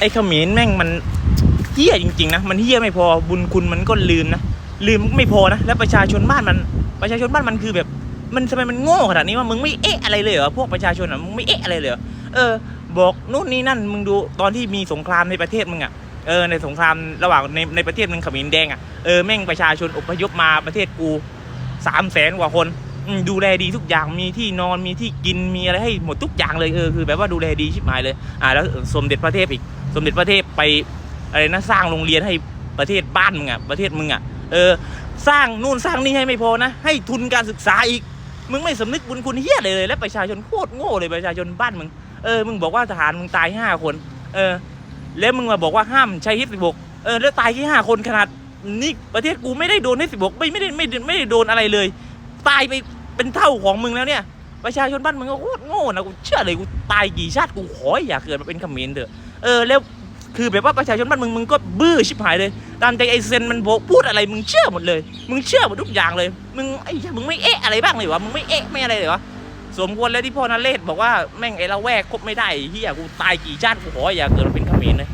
ไอ้เขมรแม่งมันเฮี้ยจริงๆนะมันเฮี้ยไม่พอบุญคุณมันก็ลืมนะลืมไม่พอนะแล้วประชาชนบ้านมันประชาชนบ้านมันคือแบบ มันทำไมมันโง่ขนาดนี้ว่ามึงไม่เอ๊ะอะไรเลยเหรอพวกประชาชนอะมึงไม่เอ๊ะอะไรเลยเหรอเออ บอกนู่นนี่นั่นมึงดูตอนที่มีสงครามในประเทศมึงอะเออในสงครามระหว่างในในประเทศมึงเขมรแดงอะเออแม่งประชาชนอพยพมาประเทศกูสามแสนกว่าคน ดูแลดีทุกอย่างมีที่นอนมีที่กินมีอะไรให้หมดทุกอย่างเลยเออคือแบบว่าดูแลดีชิบหายเลยอ่าแล้วสมเด็จพระเทพอีก สมเด็จพระเทพไปอะไรนะสร้างโรงเรียนให้ประเทศบ้านมึงอะประเทศมึงอะเออสร้างนู่นสร้างนี่ให้ไม่พอนะ ให้ทุนการศึกษาอีก มึงไม่สำนึกบุญคุณเฮียเลยเลย และประชาชนโคตรโง่เลยประชาชนบ้านมึงเออมึงบอกว่าทหารมึงตายห้าคน เออ แล้วมึงมาบอกว่าห้ามใช้ฮิตสิบกเออแล้วตายแค่ห้าคนขนาดนี่ประเทศกูไม่ได้โดนฮิตสิบกไม่ไม่ได้ไม่ไม่ได้โดนอะไรเลย ตายไป เป็นเท่าของมึงแล้วเนี่ย ประชาชนบ้านมึงก็โคตรโง่นะกูเชื่อเลยกูตายกี่ชาติกูขออย่าเกิดมาเป็นเขมรเถอะเออแล้วคือแบบว่าประชาชนบ้านมึงมึงก็บื้อชิบหายเลย ตามใจไอเซนมันบพูดอะไรมึงเชื่อหมดเลย มึงเชื่อหมดทุกอย่างเลย มึงไอ้มึงไม่เอะอะไรบ้างเลยวะมึงไม่เอะไม่อะไรเลยวะสมควรแล้วที่พ่อนาเรศบอกว่าแม่งไอ้ละแวกคบไม่ได้เฮียกูตายกี่ชาติกูขออย่าเกิดมาเป็นเขมรเลย